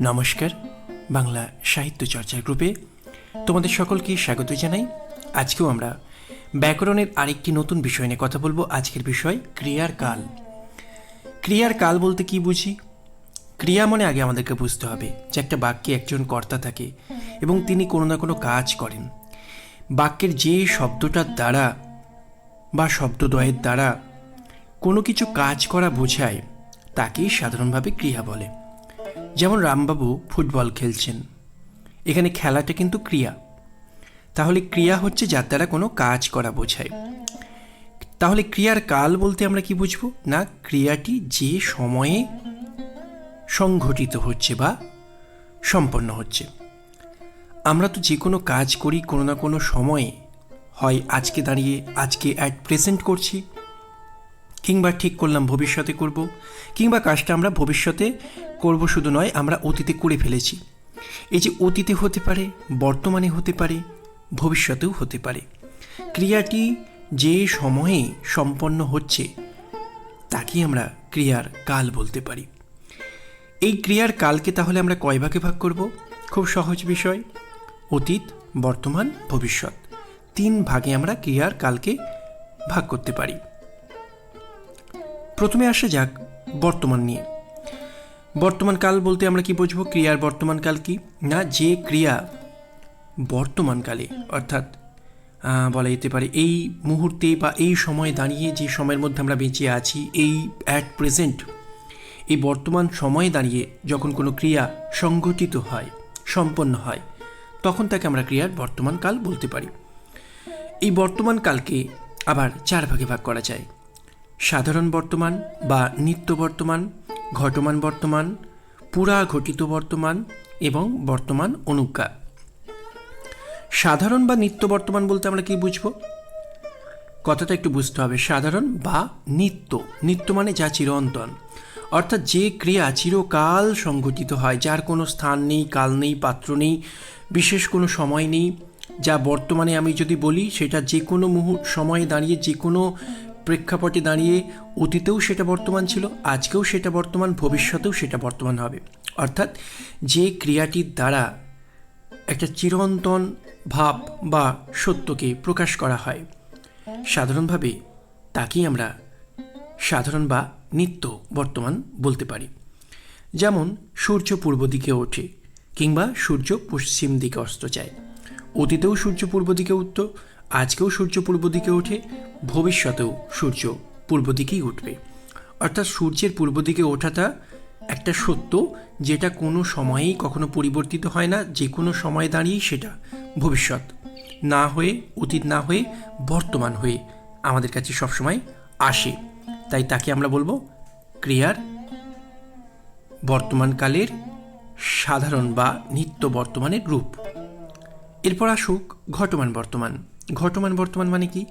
নমস্কার, বাংলা সাহিত্য চর্চার গ্রুপে তোমাদের সকলকে স্বাগত জানাই। আজকেও আমরা ব্যাকরণের আরেকটি নতুন বিষয় নিয়ে কথা বলব। আজকের বিষয় ক্রিয়ার কাল ক্রিয়ার কাল বলতে কি বুঝি? ক্রিয়া মনে আগে আমাদেরকে বুঝতে হবে যে একটা বাক্যে একজন কর্তা থাকে এবং তিনি কোনো না কোনো কাজ করেন। বাক্যের যে শব্দটার দ্বারা বা শব্দদ্বয়ের দ্বারা কোনো কিছু কাজ করা বোঝায়, তাকেই সাধারণভাবে ক্রিয়া বলে। যেমন রামবাবু ফুটবল খেলছেন। এখানে খেলাটা কিন্তু ক্রিয়া। তাহলে ক্রিয়া হচ্ছে যার দ্বারা কোনো কাজ করা বোঝায়। তাহলে ক্রিয়ার কাল বলতে আমরা কি বুঝব? না, ক্রিয়াটি যে সময়ে সংঘটিত হচ্ছে বা সম্পন্ন হচ্ছে। আমরা তো যে কোনো কাজ করি কোনো না কোনো সময়ে। হয় আজকে দাঁড়িয়ে আজকে অ্যাট প্রেজেন্ট করছি কিংবা ঠিক করলাম ভবিষ্যতে করব, কিংবা কাজটা আমরা ভবিষ্যতে করব শুধু নয়, আমরা অতীতে করে ফেলেছি। এই যে অতীতে হতে পারে, বর্তমানে হতে পারে, ভবিষ্যতেও হতে পারে। ক্রিয়াটি যে সময়ে সম্পন্ন হচ্ছে তাকে আমরা ক্রিয়ার কাল বলতে পারি। এই ক্রিয়ার কালকে তাহলে আমরা কয় ভাগে ভাগ করব? খুব সহজ বিষয়। অতীত, বর্তমান, ভবিষ্যৎ। তিন ভাগে আমরা ক্রিয়ার কালকে ভাগ করতে পারি। প্রথমে আসা যাক বর্তমান নিয়ে। বর্তমান কাল বলতে আমরা কি বুঝব? ক্রিয়ার বর্তমান কাল কি? না, যে ক্রিয়া বর্তমানকালে অর্থাৎ বলা যেতে পারে এই মুহূর্তে বা এই সময়ে দাঁড়িয়ে যে সময়ের মধ্যে আমরা বেঁচে আছি, এই অ্যাট প্রেজেন্ট এই বর্তমান সময়ে দাঁড়িয়ে যখন কোনো ক্রিয়া সংঘটিত হয়, সম্পন্ন হয়, তখন তাকে আমরা ক্রিয়ার বর্তমান কাল বলতে পারি। এই বর্তমান কালকে আবার চার ভাগে ভাগ করা যায়। সাধারণ বর্তমান বা নিত্য বর্তমান, ঘটমান বর্তমান, পুরা ঘটিত বর্তমান এবং বর্তমান অনুজ্ঞা। সাধারণ বা নিত্য বর্তমান বলতে আমরা কি বুঝব? কথাটা একটু বুঝতে হবে। সাধারণ বা নিত্য। নিত্য মানে যা চিরন্তন। অর্থাৎ যে ক্রিয়া চিরকাল সংঘটিত হয়, যার কোনো স্থান নেই, কাল নেই, পাত্র নেই, বিশেষ কোনো সময় নেই, যা বর্তমানে আমি যদি বলি, সেটা যে কোনো মুহূর্ত, সময়ে দাঁড়িয়ে যে কোনো প্রেক্ষাপটে দাঁড়িয়ে অতীতেও সেটা বর্তমান ছিল, আজকেও সেটা বর্তমান, ভবিষ্যতেও সেটা বর্তমান হবে। অর্থাৎ যে ক্রিয়াটির দ্বারা একটা চিরন্তন ভাব বা সত্যকে প্রকাশ করা হয়, সাধারণভাবে তাকেই আমরা সাধারণ বা নিত্য বর্তমান বলতে পারি। যেমন সূর্য পূর্ব দিকে ওঠে, কিংবা সূর্য পশ্চিম দিকে অস্ত যায়। অতীতেও সূর্য পূর্ব দিকে উঠত আজকেও সূর্য পূর্ব দিকে ওঠে, ভবিষ্যতেও সূর্য পূর্ব দিকেই উঠবে। অর্থাৎ সূর্যের পূর্ব দিকে ওঠাটা একটা সত্য, যেটা কোনো সময়েই কখনো পরিবর্তিত হয় না, যে কোনো সময় দাঁড়িয়েই সেটা ভবিষ্যৎ না হয়ে, অতীত না হয়ে, বর্তমান হয়ে আমাদের কাছে সবসময় আসে। তাই তাকে আমরা বলব ক্রিয়ার বর্তমানকালের সাধারণ বা নিত্য বর্তমানের রূপ। এরপর আসুক ঘটমান বর্তমান। ঘটমান বর্তমান মানে কি?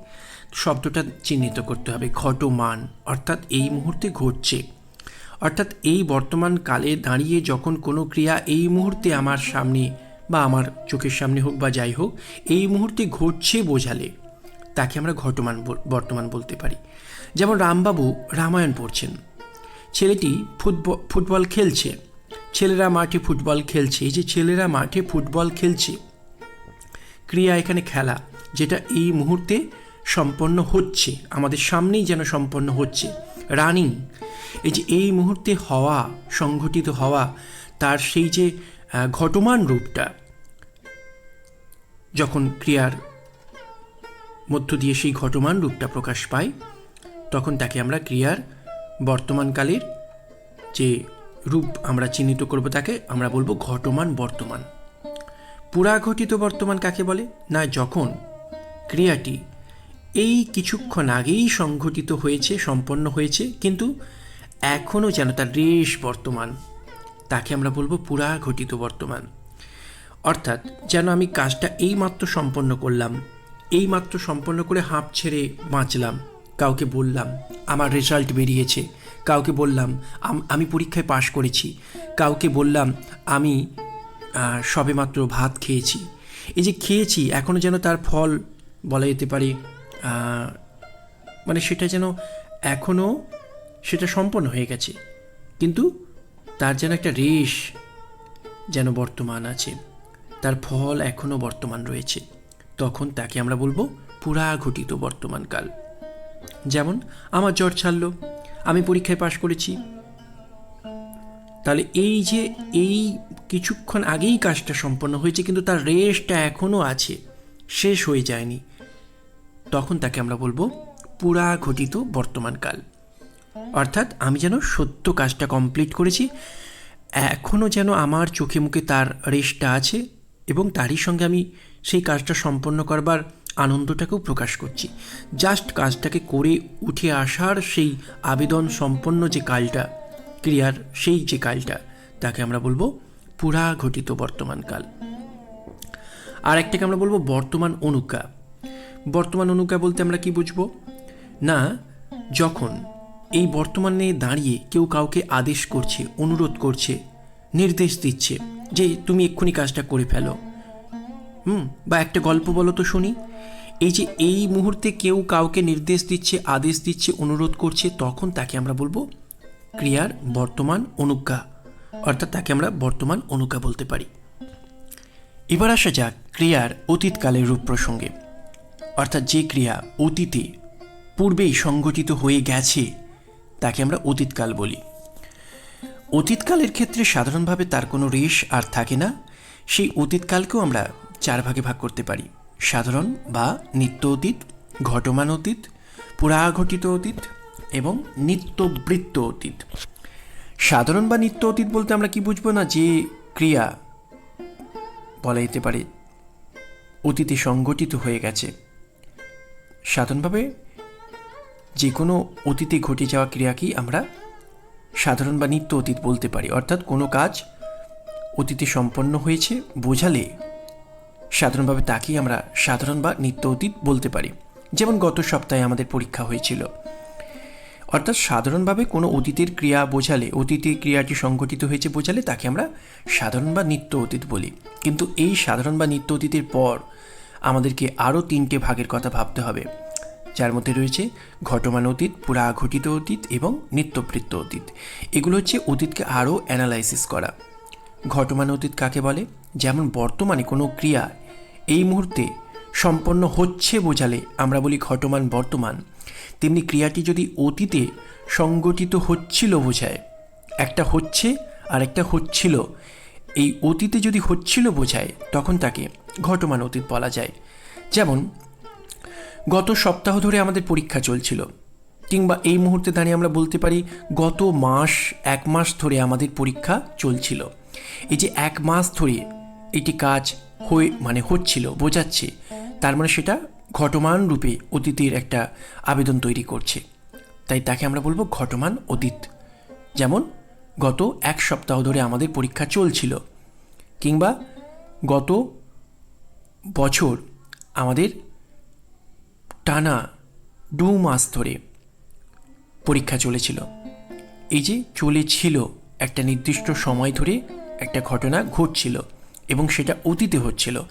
শব্দটা চিহ্নিত করতে হবে। ঘটমান, অর্থাৎ এই মুহূর্তে ঘটছে। অর্থাৎ এই বর্তমান কালে দাঁড়িয়ে যখন কোনো ক্রিয়া এই মুহূর্তে আমার সামনে বা আমার চোখের সামনে হোক বা যাই হোক, এই মুহূর্তে ঘটছে বোঝালে তাকে আমরা ঘটমান বর্তমান বলতে পারি। যেমন রামবাবু রামায়ণ পড়ছেন। ছেলেটি ফুটবল ফুটবল খেলছে। ছেলেরা মাঠে ফুটবল খেলছে। এই যে ছেলেরা মাঠে ফুটবল খেলছে, ক্রিয়া এখানে খেলা। যেটা এই মুহূর্তে সম্পন্ন হচ্ছে, আমাদের সামনেই যেন সম্পন্ন হচ্ছে। রানিং, এই যে এই মুহূর্তে হওয়া, সংঘটিত হওয়া, তার সেই যে ঘটমান রূপটা, যখন ক্রিয়ার মধ্য দিয়ে সেই ঘটমান রূপটা প্রকাশ পায়, তখন তাকে আমরা ক্রিয়ার বর্তমানকালের যে রূপ আমরা চিহ্নিত করব তাকে, আমরা বলব ঘটমান বর্তমান। পুরাঘটিত বর্তমান কাকে বলে? না, যখন ক্রিয়াটি এই কিছুক্ষণ আগেই সংঘটিত হয়েছে, সম্পন্ন হয়েছে, কিন্তু এখনও যেন তার রেশ বর্তমান। তাকে আমরা বলব পুরা ঘটিত বর্তমান। অর্থাৎ যেন আমি কাজটা এইমাত্র সম্পন্ন করলাম, এইমাত্র সম্পন্ন করে হাঁপ ছেড়ে বাঁচলাম, কাউকে বললাম, আমার রেজাল্ট বেরিয়েছে। কাউকে বললাম, আমি পরীক্ষায় পাশ করেছি। কাউকে বললাম, আমি সবেমাত্র ভাত খেয়েছি। এই যে খেয়েছি, এখনও যেন তার ফল বলা যেতে পারে মানে সেটা যেন এখনও সেটা সম্পন্ন হয়ে গেছে। কিন্তু তার যেন একটা রেশ যেন বর্তমান আছে, তার ফল এখনও বর্তমান রয়েছে। তখন তাকে আমরা বলব পুরা ঘটিত বর্তমানকাল। যেমন, আমার জ্বর ছাড়লো, আমি পরীক্ষায় পাশ করেছি। তাহলে এই যে এই কিছুক্ষণ আগেই কাজটা সম্পন্ন হয়েছে, কিন্তু তার রেস্টটা এখনও আছে। শেষ হয়ে যায়নি। তখন তাকে আমরা বলব পুরা ঘটিত বর্তমানকাল অর্থাৎ আমি যেন সত্য কাজটা কমপ্লিট করেছি এখনও যেন আমার চোখে মুখে তার রেস্টটা আছে এবং তারই সঙ্গে আমি সেই কাজটা সম্পন্ন করবার আনন্দটাকেও প্রকাশ করছি। জাস্ট কাজটাকে করে উঠে আসার সেই আবেদন সম্পন্ন যে কালটা, ক্রিয়ার সেই যে কালটা, তাকে আমরা বলব পুরা ঘটিত বর্তমানকাল আর একটাকে আমরা বলব বর্তমান অনুজ্ঞা বর্তমান অনুজ্ঞা বলতে আমরা কি বুঝব? না, যখন এই বর্তমানে দাঁড়িয়ে কেউ কাউকে আদেশ করছে, অনুরোধ করছে, নির্দেশ দিচ্ছে যে তুমি এক্ষুনি কাজটা করে ফেলো। হুম, বা একটা গল্প বলো তো শুনি। এই যে এই মুহূর্তে কেউ কাউকে নির্দেশ দিচ্ছে, আদেশ দিচ্ছে, অনুরোধ করছে, তখন তাকে আমরা বলব ক্রিয়ার বর্তমান অনুজ্ঞা অর্থাৎ তাকে আমরা বর্তমান অনুজ্ঞা বলতে পারি। এবার আসা যাক ক্রিয়ার অতীতকালের রূপ প্রসঙ্গে। অর্থাৎ যে ক্রিয়া অতীতে পূর্বেই সংগঠিত হয়ে গেছে, তাকে আমরা অতীতকাল বলি। অতীতকালের ক্ষেত্রে সাধারণভাবে তার কোনো রেশ আর থাকে না, সেই অতীতকালকেও আমরা চার ভাগে ভাগ করতে পারি। সাধারণ বা নিত্য অতীত, ঘটমান অতীত, পুরাঘটিত অতীত এবং নিত্যবৃত্ত অতীত। সাধারণ বা নিত্য অতীত বলতে আমরা কি বুঝব না যে ক্রিয়া বলা যেতে পারে, অতীতে সংগঠিত হয়ে গেছে। সাধারণভাবে যে কোনো অতীতে ঘটে যাওয়া ক্রিয়াকেই আমরা সাধারণ বা নিত্য অতীত বলতে পারি। অর্থাৎ কোনো কাজ অতীতে সম্পন্ন হয়েছে বোঝালে সাধারণভাবে তাকেই আমরা সাধারণ বা নিত্য অতীত বলতে পারি। যেমন গত সপ্তাহে আমাদের পরীক্ষা হয়েছিল। অর্থাৎ সাধারণভাবে কোনো অতীতের ক্রিয়া বোঝালে অতীতের ক্রিয়াটি সংঘটিত হয়েছে বোঝালে তাকে আমরা সাধারণ বা নিত্য অতীত বলি। কিন্তু এই সাধারণ বা নিত্য অতীতের পর আমাদেরকে আরও তিনটে ভাগের কথা ভাবতে হবে, যার মধ্যে রয়েছে ঘটমান অতীত পুরা ঘটিত অতীত এবং নিত্যবৃত্ত অতীত। এগুলো হচ্ছে অতীতকে আরও অ্যানালাইসিস করা। ঘটমান অতীত কাকে বলে? যেমন বর্তমানে কোনো ক্রিয়া এই মুহূর্তে সম্পন্ন হচ্ছে বোঝালে আমরা বলি ঘটমান বর্তমান। তেমনি ক্রিয়াটি যদি অতীতে সংগঠিত হচ্ছিল বোঝায়। একটা হচ্ছে আর একটা হচ্ছিল। এই অতীতে যদি হচ্ছিল বোঝায়, তখন তাকে ঘটমান অতীত বলা যায়। যেমন, গত সপ্তাহ ধরে আমাদের পরীক্ষা চলছিল, কিংবা এই মুহূর্তে দাঁড়িয়ে আমরা বলতে পারি গত মাস, এক মাস ধরে আমাদের পরীক্ষা চলছিল। এই যে এক মাস ধরে এটি কাজ হয়ে মানে হচ্ছিল, বোঝাচ্ছে, তার মানে সেটা ঘটমান রূপে অতীতের একটা আবেদন তৈরি করছে। তাই তাকে আমরা বলব ঘটমান অতীত। যেমন, গত এক সপ্তাহ ধরে আমাদের পরীক্ষা চলছিল, কিংবা গত বছর আমাদের টানা দু মাস ধরে পরীক্ষা চলেছিল। এই যে চলেছিল একটা নির্দিষ্ট সময় ধরে একটা ঘটনা ঘটছিল এবং সেটা অতীতে হচ্ছিল।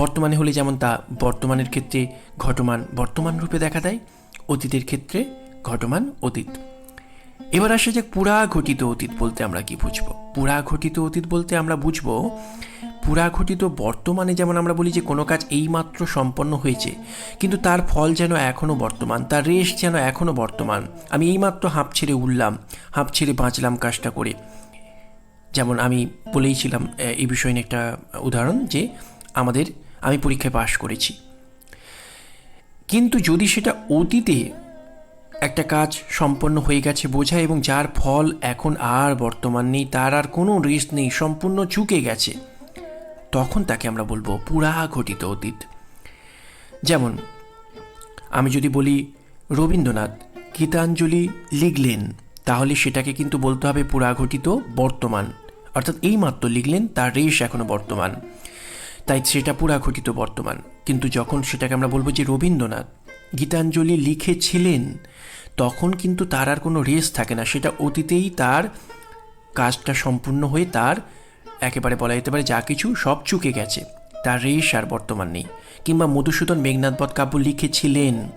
বর্তমানে হলে যেমন তা বর্তমানের ক্ষেত্রে ঘটমান বর্তমান রূপে দেখা দেয়, অতীতের ক্ষেত্রে ঘটমান অতীত। এবার আসে যে পুরা ঘটিত অতীত বলতে আমরা কি বুঝব? পুরা ঘটিত অতীত বলতে আমরা বুঝব, পুরা ঘটিত বর্তমানে যেমন আমরা বলি যে কোনো কাজ এইমাত্র সম্পন্ন হয়েছে, কিন্তু তার ফল যেন এখনও বর্তমান, তার রেশ যেন এখনও বর্তমান। আমি এইমাত্র হাঁপ ছেড়ে উঠলাম হাঁপ ছেড়ে বাঁচলাম কাজটা করে। যেমন আমি বলেইছিলাম এই বিষয় নিয়ে একটা উদাহরণ যে আমাদের আমি পরীক্ষায় পাশ করেছি। কিন্তু যদি সেটা অতীতে একটা কাজ সম্পন্ন হয়ে গেছে বোঝায় এবং যার ফল এখন আর বর্তমান নেই, তার আর কোনো রেস্ট নেই, সম্পূর্ণ চুকে গেছে, তখন তাকে আমরা বলব পুরা ঘটিত অতীত। যেমন, আমি যদি বলি, রবীন্দ্রনাথ গীতাঞ্জলি লিখলেন, তাহলে সেটাকে কিন্তু বলতে হবে পুরাঘটিত বর্তমান। অর্থাৎ এই মাত্র লিখলেন, তার রেশ এখনও বর্তমান। তাই সেটা পুরাঘটিত বর্তমান। কিন্তু যখন সেটাকে আমরা বলব যে রবীন্দ্রনাথ, গীতাঞ্জলি লিখেছিলেন, তখন কিন্তু তার আর কোনো রেস থাকে না। সেটা অতীতেই তার কাজটা সম্পূর্ণ হয়ে তার একেবারে বলা যেতে পারে যা কিছু সব চুকে গেছে। তার রেশ আর বর্তমান নেই। কিংবা মধুসূদন মেঘনাথ বধ কাব্য লিখেছিলেন।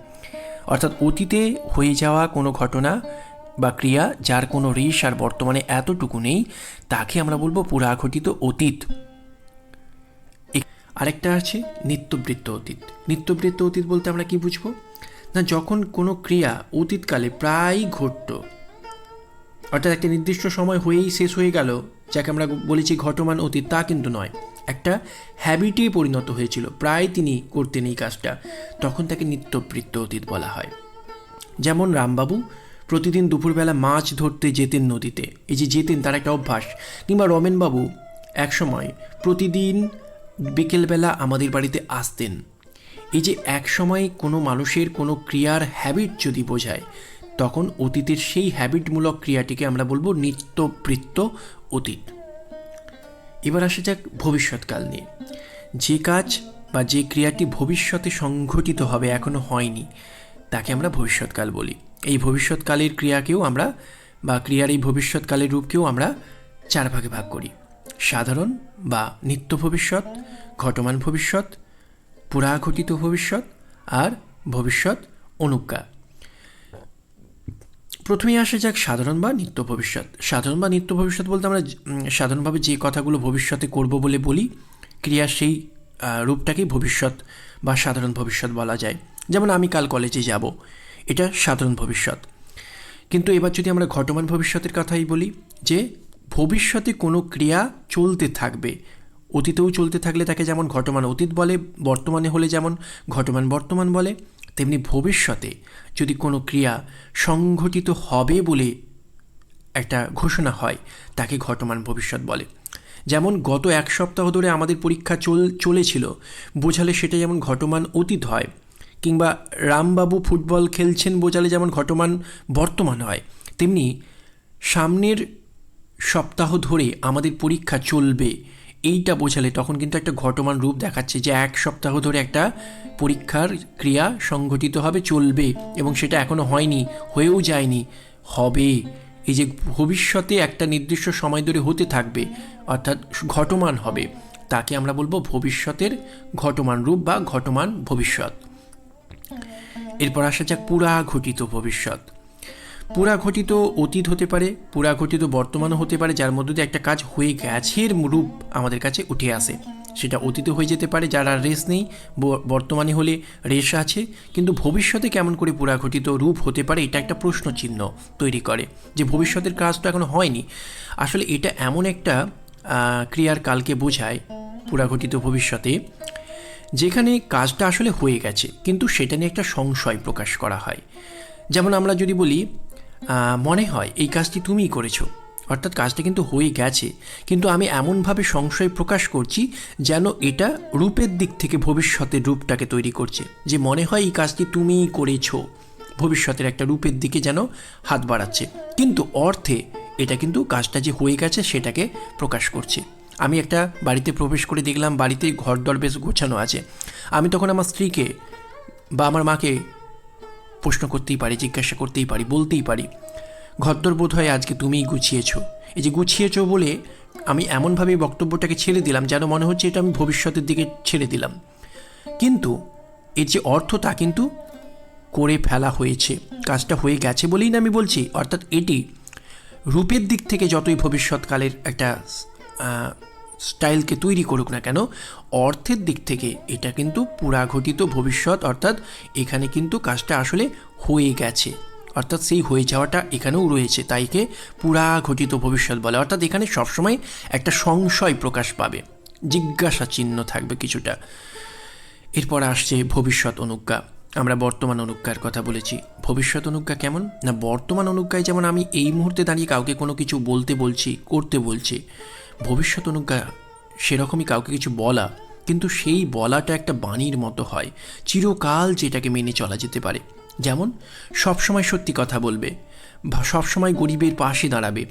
অর্থাৎ অতীতে হয়ে যাওয়া কোনো ঘটনা বা ক্রিয়া যার কোনো রেশ আর বর্তমানে এতটুকু নেই, তাকে আমরা বলব পুরাঘটিত অতীত। আরেকটা আছে নিত্যবৃত্ত অতীত। নিত্যবৃত্ত অতীত বলতে আমরা কি বুঝব? না, যখন কোনো ক্রিয়া অতীতকালে প্রায়ই ঘটতো, অর্থাৎ একটা নির্দিষ্ট সময় হয়েই শেষ হয়ে গেল, যাকে আমরা বলেছি ঘটমান অতীত, তা কিন্তু নয়। একটা হ্যাবিটে পরিণত হয়েছিল, প্রায় তিনি করতেন এই কাজটা, তখন তাকে নিত্যবৃত্ত অতীত বলা হয়। যেমন রামবাবু প্রতিদিন দুপুরবেলা মাছ ধরতে যেতেন নদীতে, এই যে যেতেন তার একটা অভ্যাস, কিংবা রমেনবাবু একসময় প্রতিদিন বিকেলবেলা আমাদের বাড়িতে আসতেন। এই যে এক সময় কোনো মানুষের কোনো ক্রিয়ার হ্যাবিট যদি বোঝায়, তখন অতীতের সেই হ্যাবিটমূলক ক্রিয়াটিকে আমরা বলব নিত্যবৃত্ত অতীত। এবার আসা যাক ভবিষ্যৎকাল নিয়ে। যে কাজ বা যে ক্রিয়াটি ভবিষ্যতে সংঘটিত হবে, এখনও হয়নি, তাকে আমরা ভবিষ্যৎকাল বলি। এই ভবিষ্যৎকালের ক্রিয়াকেও আমরা বা ক্রিয়ার এই ভবিষ্যৎকালের রূপকেও আমরা চার ভাগে ভাগ করি। সাধারণ বা নিত্য ভবিষ্যৎ, ঘটমান ভবিষ্যৎ, পুরাঘটিত ভবিষ্যৎ আর ভবিষ্যৎ অনুজ্ঞা। প্রথমেই আসে যাক সাধারণ বা নিত্য ভবিষ্যৎ। সাধারণ বা নিত্য ভবিষ্যৎ বলতে আমরা সাধারণভাবে যে কথাগুলো ভবিষ্যতে করব বলে বলি ক্রিয়ার সেই রূপটাকেই ভবিষ্যৎ বা সাধারণ ভবিষ্যৎ বলা যায়। যেমন আমি কাল কলেজে যাব, এটা সাধারণ ভবিষ্যৎ। কিন্তু এবার যদি আমরা ঘটমান ভবিষ্যতের কথাই বলি, যে ভবিষ্যতে কোনো ক্রিয়া চলতে থাকবে। অতীতেও চলতে থাকলে তাকে যেমন ঘটমান অতীত বলে, বর্তমানে হলে যেমন ঘটমান বর্তমান বলে, তেমনি ভবিষ্যতে যদি কোনো ক্রিয়া সংঘটিত হবে বলে একটা ঘোষণা হয়, তাকে ঘটমান ভবিষ্যৎ বলে। যেমন গত এক সপ্তাহ ধরে আমাদের পরীক্ষা চল, চলেছিল, বোঝালে সেটা যেমন ঘটমান অতীত হয়, কিংবা রামবাবু ফুটবল খেলছেন বোঝালে যেমন ঘটমান বর্তমান হয়, তেমনি সামনের সপ্তাহ ধরে আমাদের পরীক্ষা চলবে। এইটা বোঝালে তখন কিন্তু একটা ঘটমান রূপ দেখাচ্ছে যে এক সপ্তাহ ধরে একটা পরীক্ষার ক্রিয়া সংঘটিত হবে, চলবে এবং সেটা এখনও হয়নি, হয়েও যায়নি। হবে। এই যে ভবিষ্যতে একটা নির্দিষ্ট সময় ধরে হতে থাকবে, অর্থাৎ ঘটমান হবে, তাকে আমরা বলব ভবিষ্যতের ঘটমান রূপ বা ঘটমান ভবিষ্যৎ। এরপর আসা যাক পুরা ঘটিত ভবিষ্যৎ। পুরা ঘটিত অতীত হতে পারে পুরা ঘটিত বর্তমানও হতে পারে, যার মধ্যে দিয়ে একটা কাজ হয়ে গেছে এর রূপ আমাদের কাছে উঠে আসে। সেটা অতীতে হয়ে যেতে পারে, যার রেস নেই বর্তমানে হলে রেস আছে। কিন্তু ভবিষ্যতে কেমন করে পুরা ঘটিত রূপ হতে পারে, এটা একটা প্রশ্ন চিহ্ন তৈরি করে যে ভবিষ্যতের কাজ তো এখনও হয়নি। আসলে এটা এমন একটা ক্রিয়ার কালকে বোঝায় পুরাঘটিত ভবিষ্যতে, যেখানে কাজটা আসলে হয়ে গেছে, কিন্তু সেটা নিয়ে একটা সংশয় প্রকাশ করা হয়। যেমন আমরা যদি বলি মনে হয় এই কাজটি তুমিই করেছ। অর্থাৎ কাজটা কিন্তু হয়ে গেছে। কিন্তু আমি এমনভাবে সংশয় প্রকাশ করছি যেন এটা রূপের দিক থেকে ভবিষ্যতের রূপটাকে তৈরি করছে। যে মনে হয় এই কাজটি তুমিই করেছ, ভবিষ্যতের একটা রূপের দিকে যেন হাত বাড়াচ্ছে। কিন্তু অর্থে এটা কিন্তু কাজটা যে হয়ে গেছে সেটাকে প্রকাশ করছে। আমি একটা বাড়িতে প্রবেশ করে দেখলাম বাড়িতে ঘর দর বেশ গোছানো আছে। আমি তখন আমার স্ত্রীকে বা আমার মাকে প্রশ্ন করতেই পারি, জিজ্ঞাসা করতেই পারি, বলতেই পারি। ঘরদর বোধ হয় আজকে তুমিই গুছিয়েছ। এই যে গুছিয়েছ বলে আমি এমনভাবে বক্তব্যটাকে ছেড়ে দিলাম যেন মনে হচ্ছে এটা আমি ভবিষ্যতের দিকে ছেড়ে দিলাম। কিন্তু এর যে অর্থ তা কিন্তু করে ফেলা হয়েছে, কাজটা হয়ে গেছে বলেই না আমি বলছি। অর্থাৎ এটি রূপের দিক থেকে যতই ভবিষ্যৎকালের একটা স্টাইলকে তৈরি করুক না কেন, অর্থের দিক থেকে এটা কিন্তু পুরাঘটিত ভবিষ্যৎ, অর্থাৎ এখানে কিন্তু কাজটা আসলে হয়ে গেছে। অর্থাৎ সেই হয়ে যাওয়াটা এখানেও রয়েছে, তাইকে পুরাঘটিত ভবিষ্যৎ বলে। অর্থাৎ এখানে সবসময় একটা সংশয় প্রকাশ পাবে, জিজ্ঞাসা চিহ্ন থাকবে কিছুটা। এরপর আসছে ভবিষ্যৎ অনুজ্ঞা। আমরা বর্তমান অনুজ্ঞার কথা বলেছি। ভবিষ্যৎ অনুজ্ঞা কেমন? না, বর্তমান অনুজ্ঞায় যেমন আমি এই মুহূর্তে দাঁড়িয়ে কাউকে কোনো কিছু বলতে বলছি, করতে বলছি ভবিষ্যৎ অনুজ্ঞা, সেরকমই কাউকে কিছু বলা, কিন্তু সেই বলাটা একটা বাণীর মতো হয়, চিরকাল যেটাকে মেনে চলা যেতে পারে। যেমন, সবসময় সত্যি কথা বলবে সবসময় গরিবের পাশে দাঁড়াবে।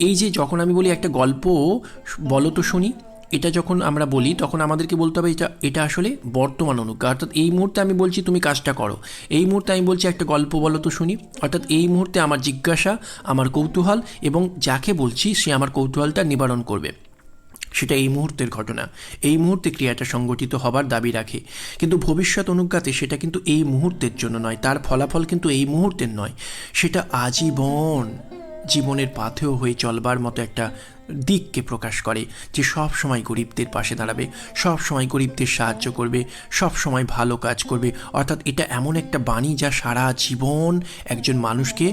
এই যে যখন আমি বলি একটা গল্প, বলো তো শুনি। এটা যখন আমরা বলি, তখন আমাদেরকে বলতে হবে এটা এটা আসলে বর্তমান অনুজ্ঞা অর্থাৎ এই মুহূর্তে আমি বলছি তুমি কাজটা করো। এই মুহূর্তে আমি বলছি একটা গল্প বলো তো শুনি। অর্থাৎ এই মুহূর্তে আমার জিজ্ঞাসা, আমার কৌতূহল এবং যাকে বলছি সে আমার কৌতূহলটা নিবারণ করবে। সেটা এই মুহূর্তের ঘটনা। এই মুহূর্তে ক্রিয়াটা সংগঠিত হবার দাবি রাখে। কিন্তু ভবিষ্যৎ অনুজ্ঞাতে সেটা কিন্তু এই মুহূর্তের জন্য নয়। তার ফলাফল কিন্তু এই মুহূর্তের নয়। সেটা আজীবন। জীবনের পাথেয় হয়ে চলবার মতো একটা দিককে প্রকাশ করে, যে সব সময় গরিবদের পাশে দাঁড়াবে, সব সময় গরিবদের সাহায্য করবে, সব সময় ভালো কাজ করবে। অর্থাৎ এটা এমন একটা বাণী যা সারা জীবন একজন মানুষকে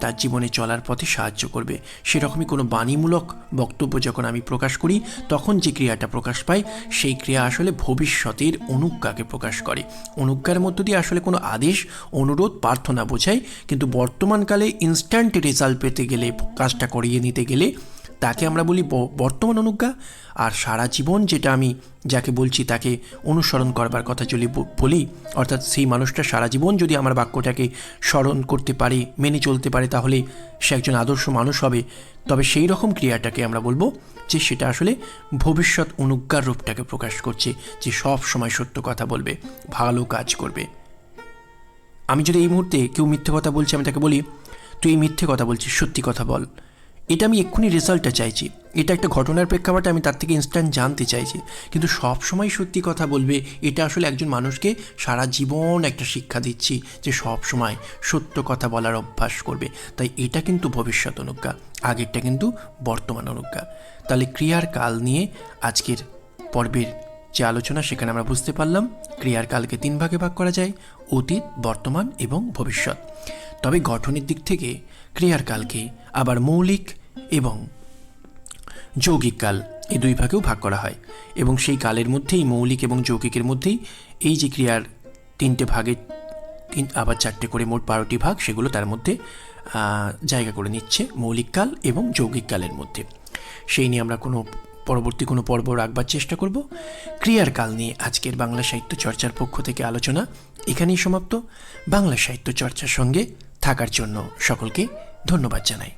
তার জীবনে চলার পথে সাহায্য করবে। সেরকমই কোনো বাণীমূলক বক্তব্য যখন আমি প্রকাশ করি, তখন যে ক্রিয়াটা প্রকাশ পায় সেই ক্রিয়া আসলে ভবিষ্যতের অনুজ্ঞাকে প্রকাশ করে। অনুজ্ঞার মধ্য দিয়ে আসলে কোনো আদেশ, অনুরোধ, প্রার্থনা বোঝায় কিন্তু বর্তমানকালে ইনস্ট্যান্ট রেজাল্ট পেতে গেলে, কাজটা করিয়ে নিতে গেলে তাকে আমরা বলি বর্তমান অনুজ্ঞা। আর সারা জীবন যেটা আমি যাকে বলছি তাকে অনুসরণ করবার কথা যদি বলি, অর্থাৎ সেই মানুষটা সারা জীবন যদি আমার বাক্যটাকে স্মরণ করতে পারে, মেনে চলতে পারে, তাহলে সে একজন আদর্শ মানুষ হবে। তবে সেই রকম ক্রিয়াটাকে আমরা বলব যে সেটা আসলে ভবিষ্যৎ অনুজ্ঞার রূপটাকে প্রকাশ করছে, যে সব সময় সত্য কথা বলবে, ভালো কাজ করবে। আমি যদি এই মুহূর্তে কেউ মিথ্যে কথা বলছে, আমি তাকে বলি, তুই মিথ্যে কথা বলছিস, সত্যি কথা বল। এটা আমি এক্ষুনি রেজাল্টটা চাইছি। এটা একটা ঘটনার প্রেক্ষাপটে আমি তার থেকে ইনস্ট্যান্ট জানতে চাইছি। কিন্তু সব সময় সত্যি কথা বলবে, এটা আসলে একজন মানুষকে সারা জীবন একটা শিক্ষা দিচ্ছি যে সব সময় সত্য কথা বলার অভ্যাস করবে। তাই এটা কিন্তু ভবিষ্যৎ অনুজ্ঞা, আগেরটা কিন্তু বর্তমান অনুজ্ঞা। তাহলে ক্রিয়ার কাল নিয়ে আজকের পর্বের যে আলোচনা, সেখানে আমরা বুঝতে পারলাম ক্রিয়ার কালকে তিন ভাগে ভাগ করা যায়, অতীত, বর্তমান এবং ভবিষ্যৎ। তবে গঠনের দিক থেকে ক্রিয়ার কালকে আবার মৌলিক এবং যৌগিক কাল এই দুই ভাগেও ভাগ করা হয়। এবং সেই কালের মধ্যেই, মৌলিক এবং যৌগিকের মধ্যেই এই যে ক্রিয়ার তিনটে ভাগে তিন, আবার চারটে করে মোট বারোটি ভাগ, সেগুলো তার মধ্যে জায়গা করে নিচ্ছে মৌলিক কাল এবং যৌগিক কালের মধ্যে। সেই নিয়ে আমরা কোনো পরবর্তী কোনো পর্ব রাখবার চেষ্টা করব। ক্রিয়ার কাল নিয়ে আজকের বাংলা সাহিত্য চর্চার পক্ষ থেকে আলোচনা এখানেই সমাপ্ত। বাংলা সাহিত্য চর্চার সঙ্গে থাকার জন্য সকলকে ধন্যবাদ জানাই।